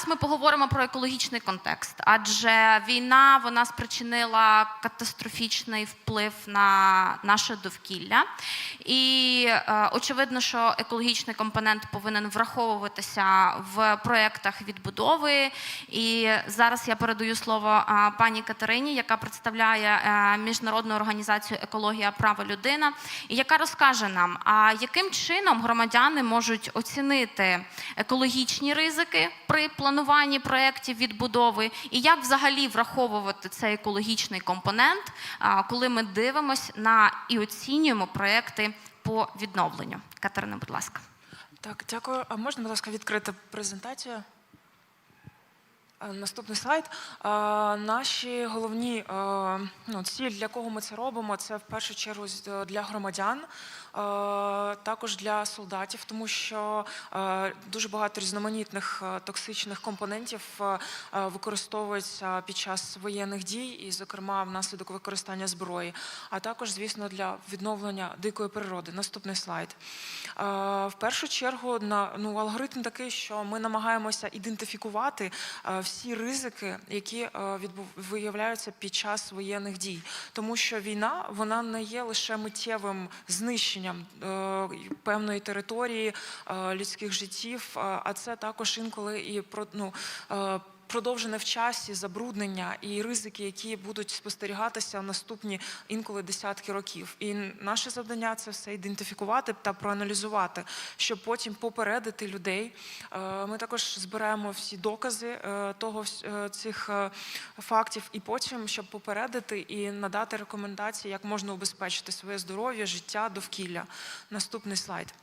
зараз ми поговоримо про екологічний контекст, адже війна вона спричинила катастрофічний вплив на наше довкілля. І е, очевидно, що екологічний компонент повинен враховуватися в проєктах відбудови. І зараз я передаю слово е, пані Катерині, яка представляє е, міжнародну організацію Екологія права людина, і яка розкаже нам, а яким чином громадяни можуть оцінити екологічні ризики при плануванні проєктів відбудови, і як взагалі враховувати цей екологічний компонент, коли ми дивимося на і оцінюємо проєкти по відновленню. Катерина, будь ласка. Так, дякую. А можна, будь ласка, відкрити презентацію? Наступний слайд. Наші головні ну, ціль, для кого ми це робимо, це в першу чергу для громадян, також для солдатів, тому що дуже багато різноманітних е, токсичних компонентів е, е, використовується під час воєнних дій, і, зокрема, внаслідок використання зброї, а також, звісно, для відновлення дикої природи. Наступний слайд. В першу чергу на ну алгоритм такий, що ми намагаємося ідентифікувати всі ризики, які виявляються під час воєнних дій, тому що війна вона не є лише миттєвим знищенням е, певної території е, людських життів, е, а це також інколи і про ну. Продовжене в часі забруднення і ризики, які будуть спостерігатися в наступні інколи десятки років. І наше завдання це все ідентифікувати та проаналізувати, щоб потім попередити людей. Е, Ми також збираємо всі докази е, того е, цих фактів, і потім, щоб попередити і надати рекомендації, як можна убезпечити своє здоров'я, життя, довкілля. Наступний слайд.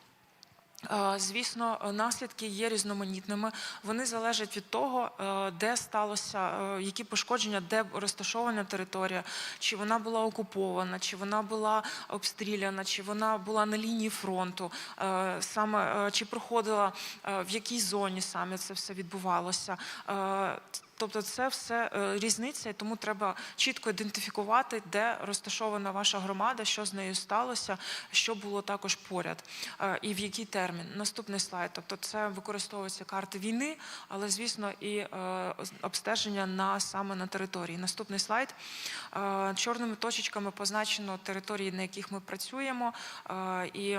Е, Звісно, наслідки є різноманітними. Вони залежать від того, е, де сталося, е, які пошкодження, де розташована територія, чи вона була окупована, чи вона була обстріляна, чи вона була на лінії фронту, саме чи проходила в якій зоні саме це все відбувалося. Тобто це все е, різниця, і тому треба чітко ідентифікувати, де розташована ваша громада, що з нею сталося, що було також поряд, е, і в який термін. Наступний слайд. Тобто, це використовуються карти війни, але звісно і е, обстеження на саме на території. Наступний слайд. Чорними точечками позначено території, на яких ми працюємо. І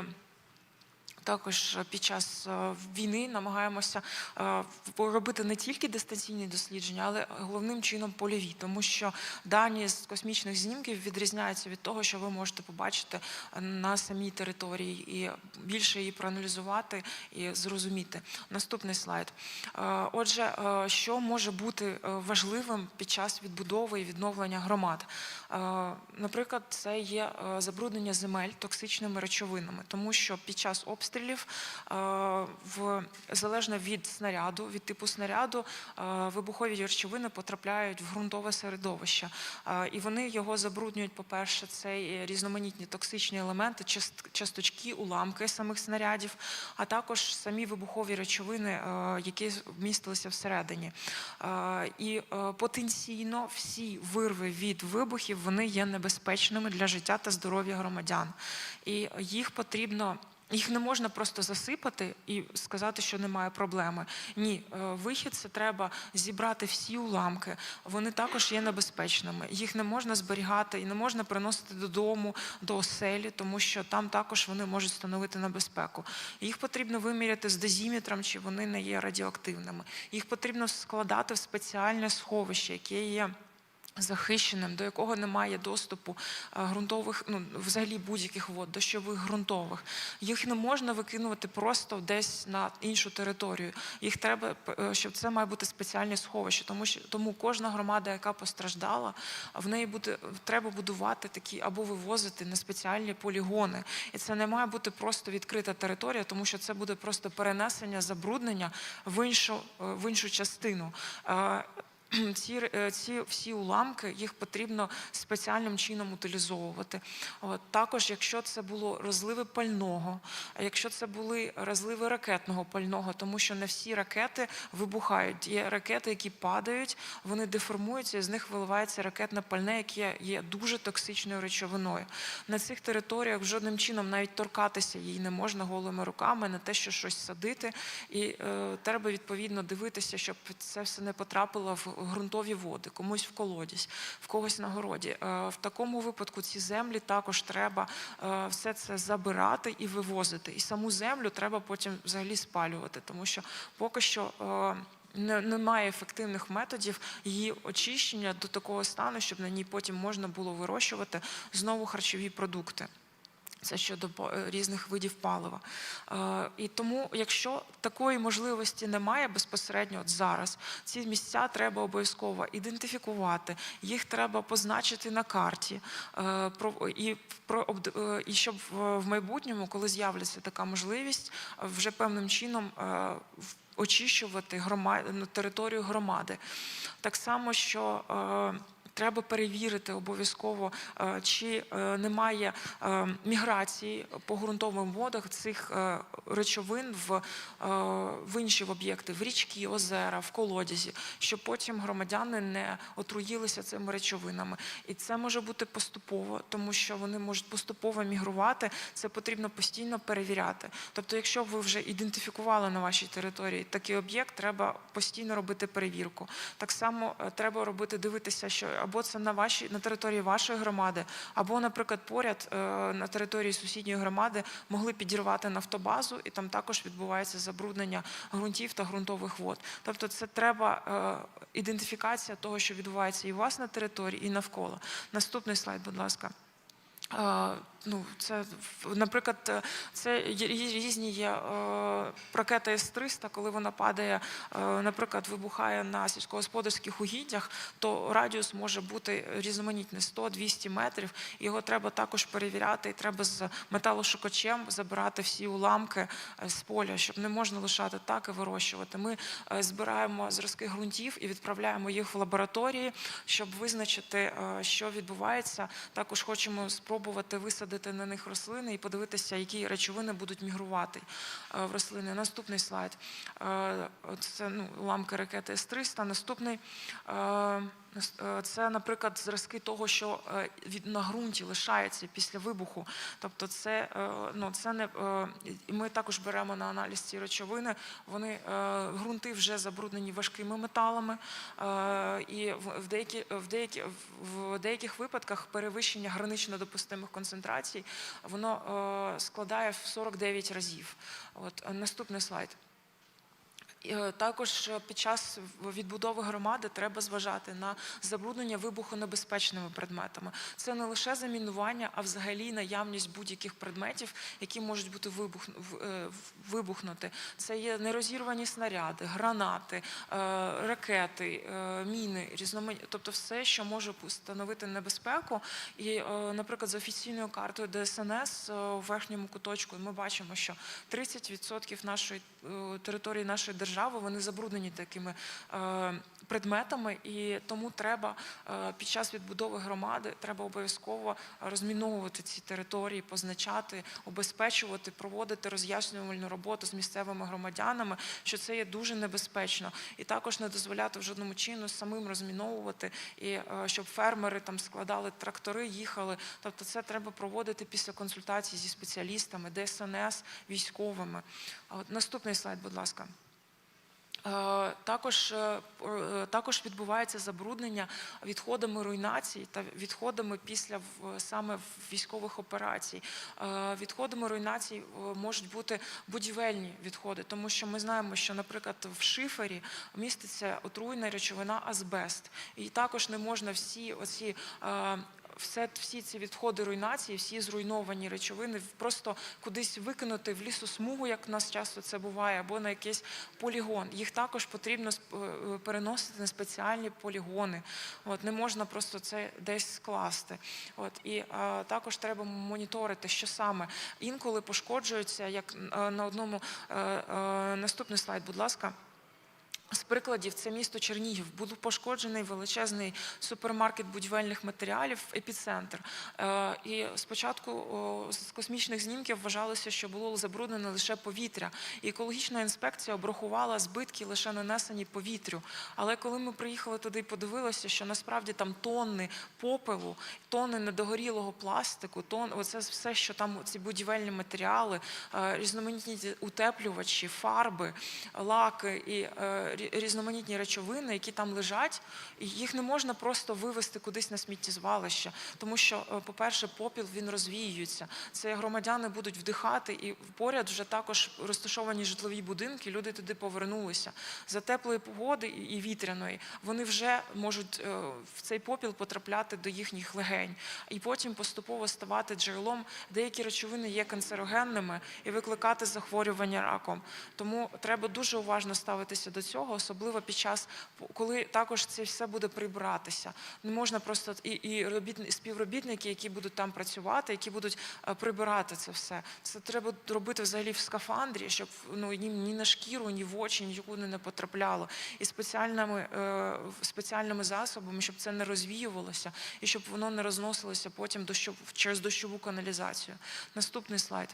також під час е, війни намагаємося е, робити не тільки дистанційні дослідження, але головним чином польові, тому що дані з космічних знімків відрізняються від того, що ви можете побачити на самій території, і більше її проаналізувати і зрозуміти. Наступний слайд. Е, Отже, е, що може бути е, важливим під час відбудови і відновлення громад? Е, Наприклад, це є е, забруднення земель токсичними речовинами, тому що під час обстрілів, е, в залежно від снаряду, від типу снаряду, е, вибухові речовини потрапляють в ґрунтове середовище, Е, і вони його забруднюють. По-перше, це різноманітні токсичні елементи, часточки, уламки самих снарядів, а також самі вибухові речовини, які вмістилися всередині. І потенційно всі вирви від вибухів вони є небезпечними для життя та здоров'я громадян. І їх потрібно. Їх не можна просто засипати і сказати, що немає проблеми. Ні, е, вихід це треба зібрати всі уламки. Вони також є небезпечними. Їх не можна зберігати і не можна приносити додому, до оселі, тому що там також вони можуть становити небезпеку. Їх потрібно виміряти з дозіметром, чи вони не є радіоактивними. Їх потрібно складати в спеціальне сховище, яке є захищеним, до якого немає доступу е, ґрунтових, ну взагалі будь-яких вод, дощових ґрунтових. Їх не можна викинувати просто десь на іншу територію. Їх треба, е, щоб це має бути спеціальне сховище, тому що тому кожна громада, яка постраждала, в неї буде треба будувати такі або вивозити на спеціальні полігони. І це не має бути просто відкрита територія, тому що це буде просто перенесення забруднення в іншу, е, в іншу частину. Ці, е, ці всі уламки їх потрібно спеціальним чином утилізовувати. От, також, якщо це було розливи пального, а якщо це були розливи ракетного пального, тому що не всі ракети вибухають. Є ракети, які падають, вони деформуються, і з них виливається ракетне пальне, яке є дуже токсичною речовиною. На цих територіях жодним чином навіть торкатися її не можна голими руками, не те, що щось садити. І е, треба відповідно дивитися, щоб це все не потрапило в ґрунтові води, комусь в колодязь, в когось на городі. Е, в такому випадку ці землі також треба е, все це забирати і вивозити. І саму землю треба потім взагалі спалювати, тому що поки що. е, Немає ефективних методів її очищення до такого стану, щоб на ній потім можна було вирощувати знову харчові продукти. Це щодо е, різних видів палива. Е, І тому, якщо такої можливості немає безпосередньо от зараз, ці місця треба обов'язково ідентифікувати, їх треба позначити на карті. е, І, і щоб в- майбутньому, коли з'являться така можливість, вже певним чином очищувати грома- ну, територію громади. Так само, що Треба перевірити обов'язково, е, чи е, немає е, міграції по ґрунтовим водах цих речовин в, в інші об'єкти, в річки, озера, в колодязі, щоб потім громадяни не отруїлися цими речовинами. І це може бути поступово, тому що вони можуть поступово мігрувати. Це потрібно постійно перевіряти. Тобто, якщо ви вже ідентифікували на вашій території такий об'єкт, треба постійно робити перевірку. Так само треба робити, дивитися, що або це на вашій на території вашої громади, або, наприклад, поряд е, на території сусідньої громади могли підірвати нафтобазу, і там також відбувається забруднення ґрунтів та ґрунтових вод. Тобто, це треба е, ідентифікація того, що відбувається і у вас на території, і навколо. Наступний слайд, будь ласка. Ну, це, наприклад, е, це різні є е, ракета С-300, коли вона падає, е, наприклад, вибухає на сільськогосподарських угіддях, то радіус може бути різноманітний 100-200 метрів. Його треба також перевіряти, і треба з металошукачем забирати всі уламки з поля, щоб не можна лишати так і вирощувати. Ми збираємо зразки ґрунтів і відправляємо їх в лабораторії, щоб визначити, що відбувається. Також хочемо спробувати висадити на них рослини і подивитися, які речовини будуть мігрувати е, в рослини. Наступний слайд. Е, Це ну, уламки ракети С-300. Наступний е, нас- е, це, наприклад, зразки того, що е, на ґрунті лишається після вибуху. Тобто, це е, ну це не е, ми також беремо на аналіз ці речовини. Вони е, ґрунти вже забруднені важкими металами, е, і в деякі в деякі в деяких випадках перевищення гранично допустимих концентрацій воно е, складає в 49 разів. От е, наступний слайд. Е, Також е, під час відбудови громади треба зважати на забруднення вибухонебезпечними предметами. Це не лише замінування, а взагалі наявність будь-яких предметів, які можуть бути вибух, е, вибухнути. Це є нерозірвані снаряди, гранати, ракети, міни, різноманітні, тобто все, що може становити небезпеку. І, наприклад, за офіційною картою ДСНС у верхньому куточку ми бачимо, що 30% нашої території нашої держави вони забруднені такими е, предметами, і тому треба е, під час відбудови громади треба обов'язково розміновувати ці території, позначати, обезпечувати, проводити роз'яснювальну роботу з місцевими громадянами, що це є дуже небезпечно, і також не дозволяти в жодному чину самим розміновувати, і е, щоб фермери там складали трактори, їхали. Тобто, це треба проводити після консультацій зі спеціалістами, ДСНС, військовими. Наступний слайд, будь ласка. Е, Також, е, е, також відбувається забруднення відходами руйнацій та відходами після саме військових операцій. Відходами руйнацій е, можуть бути будівельні відходи, тому що ми знаємо, що, наприклад, в шифері міститься отруйна речовина азбест, і також не можна всі оці. Е, все, всі ці відходи руйнації, всі зруйновані речовини просто кудись викинути в лісосмугу, як в нас часто це буває, або на якийсь полігон. Їх також потрібно сп- е, переносити на спеціальні полігони. От, не можна просто це десь скласти. От, і е, також треба моніторити, що саме інколи пошкоджуються, як е, на одному е, е, наступний слайд, будь ласка. З прикладів це місто Чернігів. Був пошкоджений величезний супермаркет будівельних матеріалів, епіцентр. Е, І спочатку з космічних знімків вважалося, що було забруднене лише повітря. І екологічна інспекція обрахувала збитки лише нанесені повітрю. Але коли ми приїхали туди і подивилися, що насправді там тонни попелу, тонни недогорілого пластику, тон, оце все, що там ці будівельні матеріали, е, різноманітні утеплювачі, фарби, лаки і е, різноманітні речовини, які там лежать, і їх не можна просто вивезти кудись на сміттєзвалище, тому що, е, по-перше, попіл він розвіюється. Це громадяни будуть вдихати, і поряд вже також розташовані житлові будинки. Люди туди повернулися за теплої погоди і вітряної. Вони вже можуть е, в цей попіл потрапляти до їхніх легень, і потім поступово ставати джерелом. Деякі речовини є канцерогенними і викликати захворювання раком. Тому треба дуже уважно ставитися до цього, особливо під час, коли також це все буде прибиратися. Не можна просто і, і робітни- співробітники, які будуть там працювати, які будуть е, прибирати це все. Це треба робити взагалі в скафандрі, щоб ну їм ні на шкіру, ні в очі, нікуди не потрапляло. І спеціальними, е, спеціальними засобами, щоб це не розвіювалося і щоб воно не розносилося потім дощов, через дощову каналізацію. Наступний слайд.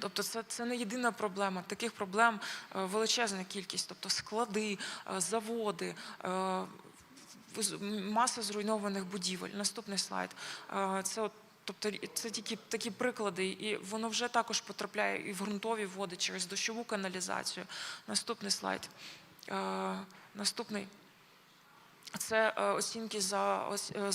Тобто це, це не єдина проблема. Таких проблем е, величезна кількість. Тобто склади, е, заводи, е, маса зруйнованих будівель. Наступний слайд. Це от Тобто це тільки такі приклади, і воно вже також потрапляє і в ґрунтові води через дощову каналізацію. Наступний слайд. Наступний. Це е, оцінки за е, е,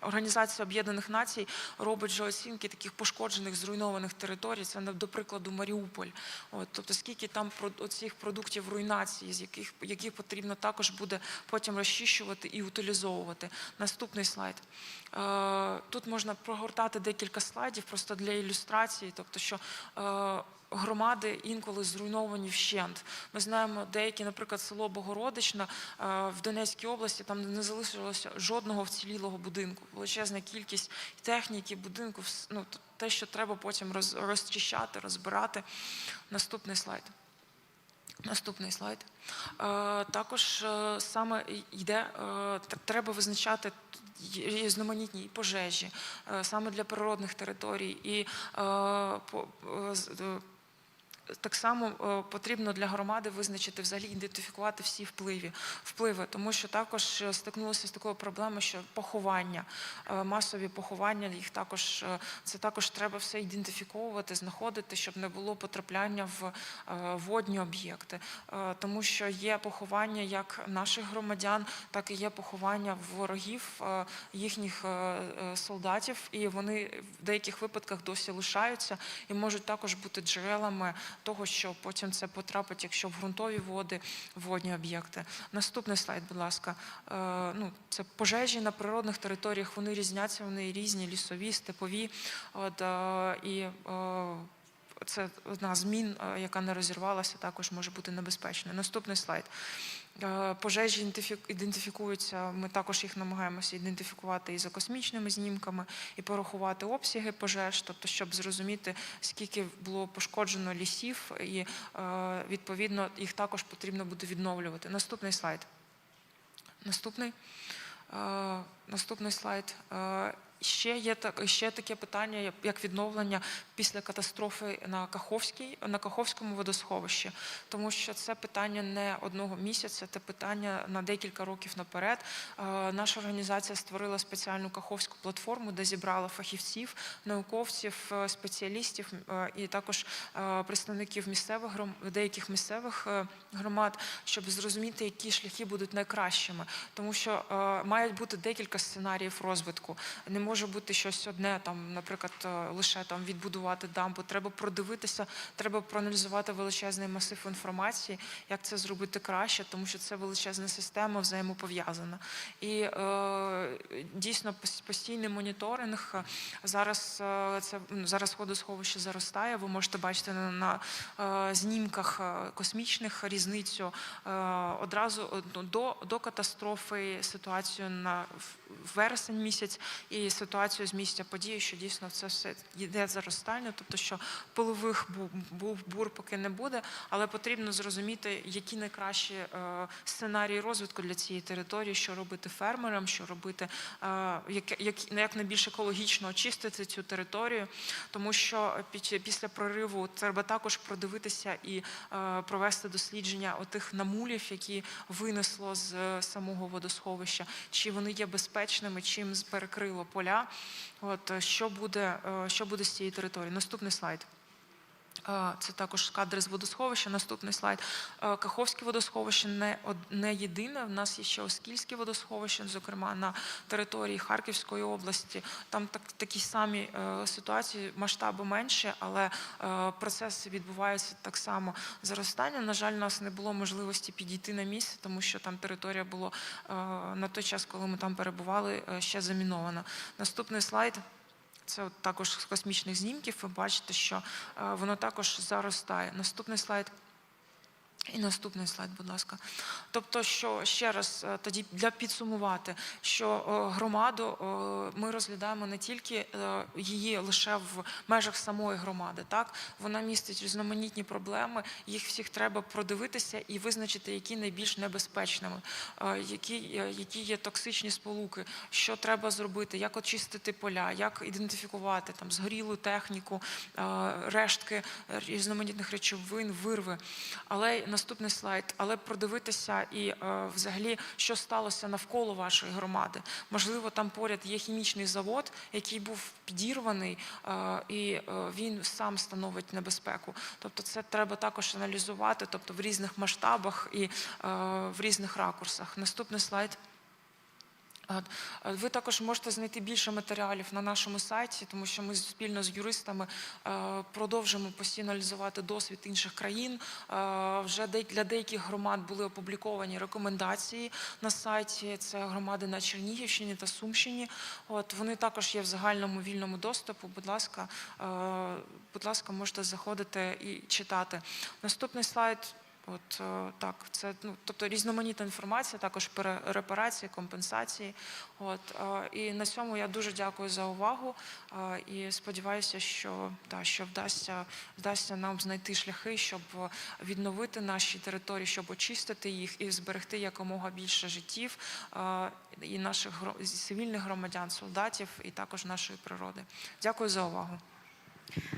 Організація Об'єднаних Націй робить же оцінки таких пошкоджених, зруйнованих територій. Це до прикладу Маріуполь. От, тобто скільки там оцих продуктів руйнації, з яких які потрібно також буде потім розчищувати і утилізовувати. Наступний слайд. Тут можна прогортати декілька слайдів просто для ілюстрації, тобто що. Громади інколи зруйновані вщент. Ми знаємо деякі, наприклад, село Богородичне е, в Донецькій області, там не залишилося жодного вцілілого будинку. Величезна кількість техніки, будинку, ну, те, що треба потім роз, розчищати, розбирати. Наступний слайд. Наступний слайд. Е, Також е, саме йде, тр- треба визначати різноманітні пожежі саме для природних територій. І так само е, потрібно для громади визначити, взагалі ідентифікувати всі впливи, впливи, тому що також е, стикнулися з такою проблемою, що поховання, е, масові поховання, їх також це також треба все ідентифіковувати, знаходити, щоб не було потрапляння в водні об'єкти, тому що є поховання як наших громадян, так і є поховання ворогів їхніх солдатів, і вони в деяких випадках досі лишаються і можуть також бути джерелами того, що потім це потрапить, якщо в ґрунтові води, водні об'єкти. Наступний слайд, будь ласка. Е, Ну, це пожежі на природних територіях. Вони різняться, вони різні, лісові, степові. От, е, і е, це одна змін, е, яка не розірвалася, також може бути небезпечною. Наступний слайд. Е, Пожежі ідентифікуються. Ми також їх намагаємося ідентифікувати і за космічними знімками, і порахувати обсяги пожеж, тобто, щоб зрозуміти, скільки було пошкоджено лісів, і е, відповідно їх також потрібно буде відновлювати. Наступний слайд. Наступний. Наступний слайд. Ще є так, ще таке питання, як відновлення після катастрофи на Каховській, на Каховському водосховищі, тому що це питання не одного місяця, це питання на декілька років наперед. Е, Наша організація створила спеціальну каховську платформу, де зібрала фахівців, науковців, е, спеціалістів е, і також представників місцевих деяких місцевих громад, щоб зрозуміти, які шляхи будуть найкращими, тому що мають бути декілька сценаріїв розвитку. Не може бути щось одне, там, наприклад, лише там відбудувати дамбу. Треба продивитися, треба проаналізувати величезний масив інформації, як це зробити краще, тому що це величезна система взаємопов'язана. І е, дійсно постійний моніторинг. е, Зараз е, це ну, зараз водосховище заростає. Ви можете бачити на, на е, знімках е, космічних різницю е, одразу ну, до, до катастрофи ситуацію на вересень місяць і ситуацію з місця події, що дійсно це все йде заростання, тобто що пилових був бур поки не буде, але потрібно зрозуміти, які найкращі е, сценарії розвитку для цієї території, що робити фермерам, що робити е, як, як, як найбільш екологічно очистити цю територію, тому що після прориву треба також продивитися і е, провести дослідження отих намулів, які винесло з самого водосховища, чи вони є безпечними, чим перекрило поля. От е, що буде, е, що буде з цієї території? Наступний слайд. Це також кадри з водосховища. Наступний слайд. Каховське водосховище не, од- не єдине. В нас є ще Оскільське водосховище, зокрема на території Харківської області. Там так, такі самі е, ситуації, масштаби менші, але е, процес відбувається так само. Заростання. На жаль, у нас не було можливості підійти на місце, тому що там територія була е, на той час, коли ми там перебували, ще замінована. Наступний слайд. Це от також з космічних знімків. Ви бачите, що е, воно також заростає. Наступний слайд. І наступний слайд, будь ласка. Тобто, що ще раз е, тоді для підсумувати, що е, громаду е, ми розглядаємо не тільки її лише в межах самої громади, так вона містить різноманітні проблеми. Їх всіх треба продивитися і визначити, які найбільш небезпечними, які, які є токсичні сполуки, що треба зробити, як очистити поля, як ідентифікувати там згорілу техніку, рештки різноманітних речовин, вирви. Але наступний слайд, але продивитися і е, взагалі, що сталося навколо вашої громади. Можливо, там поряд є хімічний завод, який був підірваний, е, і е, він сам становить небезпеку. Тобто, це треба також аналізувати, тобто в різних масштабах і в різних ракурсах. Наступний слайд. Е, Ви також можете знайти більше матеріалів на нашому сайті, тому що ми спільно з юристами е, продовжуємо постійно аналізувати досвід інших країн. Е, Вже для деяких громад були опубліковані рекомендації на сайті. Це громади на Чернігівщині та Сумщині. От вони також є в загальному вільному доступу. Будь ласка, будь ласка, можете заходити і читати. Наступний слайд. От е, так, це ну тобто різноманітна інформація, також репарації, компенсації. От е, і на цьому я дуже дякую за увагу. е, І сподіваюся, що та що вдасться вдасться нам знайти шляхи, щоб відновити наші території, щоб очистити їх і зберегти якомога більше життів і наших цивільних громадян, солдатів, і також нашої природи. Дякую за увагу.